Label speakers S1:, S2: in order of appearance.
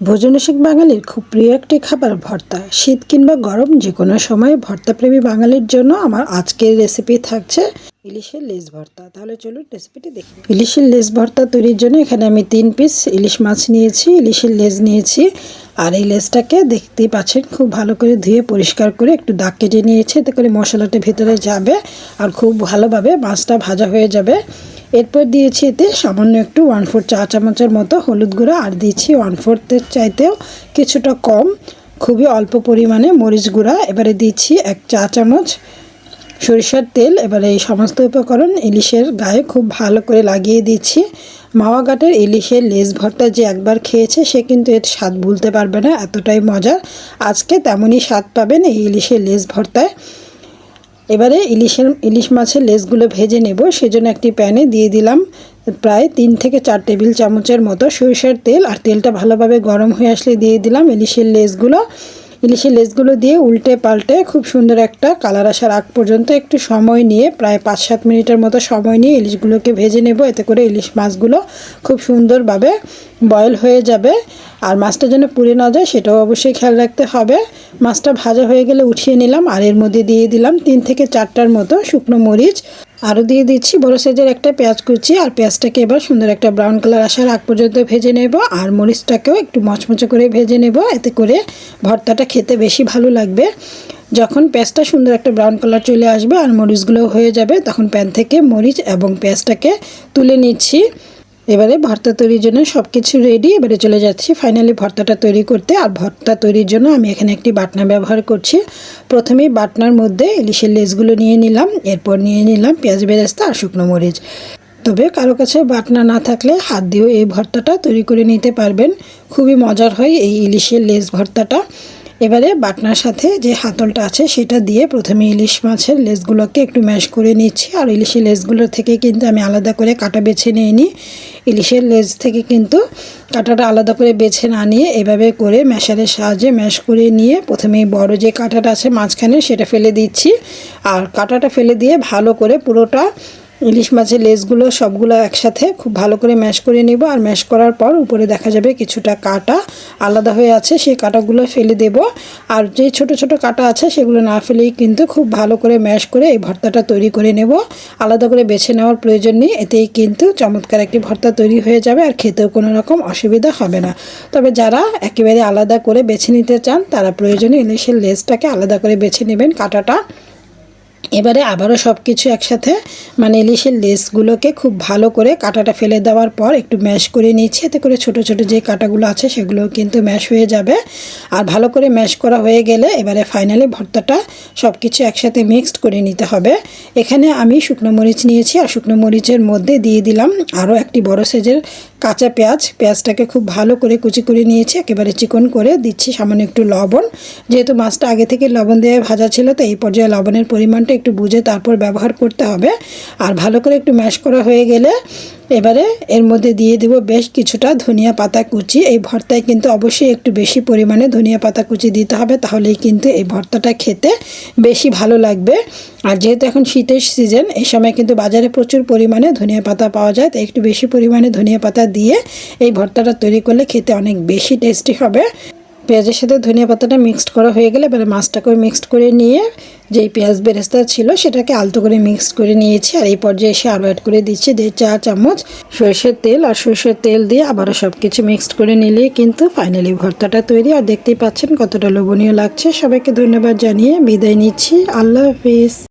S1: ভোজনসিক বাঙালির খুব প্রিয় একটি খাবার ভর্তা। শীত কিংবা গরম যে কোনো সময় ভর্তাপ্রেমী বাঙালির জন্য আমার আজকের রেসিপি থাকছে ইলিশের লেস ভর্তা। তাহলে চলুন রেসিপিটি দেখি। ইলিশের লেস ভর্তা তৈরির জন্য এখানে আমি তিন পিস ইলিশ মাছ নিয়েছি, ইলিশের লেজ নিয়েছি আর এই লেজটাকে দেখতেই পাচ্ছেন খুব ভালো করে ধুয়ে পরিষ্কার করে একটু দাগ কেটে নিয়েছি, এতে করে মশলাটা ভেতরে যাবে আর খুব ভালোভাবে মাছটা ভাজা হয়ে যাবে। এরপর দিয়েছি এতে সামান্য একটু ওয়ান ফোর চা চামচের মতো হলুদ গুঁড়ো, আর দিয়েছি ওয়ান ফোর্থের চাইতেও কিছুটা কম, খুবই অল্প পরিমাণে মরিচ গুঁড়া। এবারে দিচ্ছি এক চা চামচ সরিষার তেল। এবারে এই সমস্ত উপকরণ ইলিশের গায়ে খুব ভালো করে লাগিয়ে দিচ্ছি মাওয়া ঘাটের ইলিশের লেজ ভর্তা যে একবার খেয়েছে, সে কিন্তু এর স্বাদ ভুলতে পারবে না, এতটাই মজা আজকে তেমনই স্বাদ পাবেন এই ইলিশের লেজ ভর্তায়। এবারে ইলিশের ইলিশ মাছের লেসগুলো ভেজে নেব। সেজন্য একটি প্যানে দিয়ে দিলাম প্রায় তিন থেকে চার টেবিল চামচের মতো সরিষার তেল। আর তেলটা ভালোভাবে গরম হয়ে আসলে দিয়ে দিলাম ইলিশের লেসগুলো। ইলিশের লেসগুলো দিয়ে উল্টে পাল্টে খুব সুন্দর একটা কালার আসার আগ পর্যন্ত একটু সময় নিয়ে প্রায় পাঁচ সাত মিনিটের মতো সময় নিয়ে ইলিশগুলোকে ভেজে নেব। এতে করে ইলিশ মাছগুলো খুব সুন্দরভাবে বয়েল হয়ে যাবে। আর মাছটা যেন পুড়ে না যায়, সেটাও অবশ্যই খেয়াল রাখতে হবে। মাছটা ভাজা হয়ে গেলে উঠিয়ে নিলাম আর এর মধ্যে দিয়ে দিলাম তিন থেকে চারটার মতো শুকনো মরিচ। আরও দিয়ে দিচ্ছি বড় সাইজের একটা পেঁয়াজ কুচি, আর পেঁয়াজটাকে এবার সুন্দর একটা ব্রাউন কালার আসার আগ পর্যন্ত ভেজে নেব, আর মরিচটাকেও একটু মচমচে করে ভেজে নেব, এতে করে ভর্তাটা খেতে বেশি ভালো লাগবে। যখন পেঁয়াজটা সুন্দর একটা ব্রাউন কালার চলে আসবে আর মরিচগুলো হয়ে যাবে, তখন প্যান থেকে মরিচ এবং পেঁয়াজটাকে তুলে নিচ্ছি। এবারে ভর্তা তৈরির জন্য সব কিছু রেডি এবারে চলে যাচ্ছি ফাইনালি ভর্তাটা তৈরি করতে। আর ভর্তা তৈরির জন্য আমি এখানে একটি বাটনা ব্যবহার করছি। প্রথমেই বাটনার মধ্যে ইলিশের লেসগুলো নিয়ে নিলাম, এরপর নিয়ে নিলাম পেঁয়াজ বেরেস্তা আর শুকনো মরিচ। তবে কারও কাছে বাটনা না থাকলে হাত দিয়েও এই ভর্তাটা তৈরি করে নিতে পারবেন। খুবই মজার হয় এই ইলিশের লেস ভর্তাটা। এবারে বাটনার সাথে যে হাতলটা আছে সেটা দিয়ে প্রথমে ইলিশ মাছের লেসগুলোকে একটু ম্যাশ করে নিচ্ছি। আর ইলিশের লেজগুলোর থেকে কিন্তু আমি আলাদা করে কাটা বেছে নিয়ে নিই ইলিশের লেজ থেকে কিন্তু কাঁটাটা আলাদা করে বেছে না নিয়ে এভাবে করে ম্যাশারের সাহায্যে ম্যাশ করে নিয়ে প্রথমে বড় যে কাঁটাটা আছে মাঝখানে সেটা ফেলে দিচ্ছি। আর কাঁটাটা ফেলে দিয়ে ভালো করে পুরোটা ইলিশ মাছের লেজগুলো সবগুলো একসাথে খুব ভালো করে ম্যাশ করে নেব আর ম্যাশ করার পর উপরে দেখা যাবে কিছুটা কাটা আলাদা হয়ে আছে, সেই কাটাগুলো ফেলে দেব। আর যে ছোট ছোট কাটা আছে সেগুলো না ফেলেই কিন্তু খুব ভালো করে ম্যাশ করে এই ভর্তাটা তৈরি করে নেব। আলাদা করে বেছে নেওয়ার প্রয়োজন নেই, এতেই কিন্তু চমৎকার একটি ভর্তা তৈরি হয়ে যাবে আর খেতেও কোনো রকম অসুবিধা হবে না। তবে যারা একেবারে আলাদা করে বেছে নিতে চান, তারা প্রয়োজনে ইলিশের লেজটাকে আলাদা করে বেছে নেবেন কাটাটা। এবারে আবারও সব কিছু একসাথে মানে ইলিশের লেসগুলোকে খুব ভালো করে কাটাটা ফেলে দেওয়ার পর একটু ম্যাশ করে নিচ্ছি এতে করে ছোট ছোট যে কাটাগুলো আছে সেগুলো কিন্তু ম্যাশ হয়ে যাবে। আর ভালো করে ম্যাশ করা হয়ে গেলে এবারে ফাইনালি ভর্তাটা সব কিছু একসাথে মিক্সড করে নিতে হবে। এখানে আমি শুকনো মরিচ নিয়েছি, আর শুকনো মরিচের মধ্যে দিয়ে দিলাম আরও একটি বড় সাইজের কাঁচা পেঁয়াজ, পেঁয়াজটাকে খুব ভালো করে কুচি করে নিয়েছি, একেবারে চিকন করে দিচ্ছি, সামান্য একটু লবণ। যেহেতু মাছটা আগে থেকে লবণ দিয়ে ভাজা ছিল, তো এই পর্যায়ে লবণের পরিমাণটা একটু বুঝে তারপর ব্যবহার করতে হবে। আর ভালো করে একটু ম্যাশ করা হয়ে গেলে এবারে এর মধ্যে দিয়ে দেব বেশ কিছুটা ধনিয়া পাতা কুচি। এই ভর্তায় কিন্তু অবশ্যই একটু বেশি পরিমাণে ধনিয়া পাতা কুচি দিতে হবে, তাহলেই কিন্তু এই ভর্তাটা খেতে বেশি ভালো লাগবে। আর যেহেতু এখন শীতের সিজন এই সময় কিন্তু বাজারে প্রচুর পরিমাণে ধনিয়া পাতা পাওয়া যায়, তাই একটু বেশি পরিমাণে ধনিয়া পাতা দিয়ে এই ভর্তাটা তৈরি করলে খেতে অনেক বেশি টেস্টি হবে। পেঁয়াজের সাথে ধনিয়া পাতাটা মিক্সড করা হয়ে গেলে এবারে মাছটাকে মিক্সড করে নিয়ে যেই পেঁয়াজ বেরেস্তা ছিল সেটাকে আলতো করে মিক্সড করে নিয়েছি। আর এই পর্যায়ে এসে আরও অ্যাড করে দিচ্ছি দেড় চা চামচ সরষের তেল। আর সরষের তেল দিয়ে আবারও সব কিছু মিক্সড করে নিলে কিন্তু ফাইনালি ভর্তাটা তৈরি। আর দেখতেই পাচ্ছেন কতটা লোভনীয় লাগছে। সবাইকে ধন্যবাদ জানিয়ে বিদায় নিচ্ছি। আল্লাহ হাফিজ।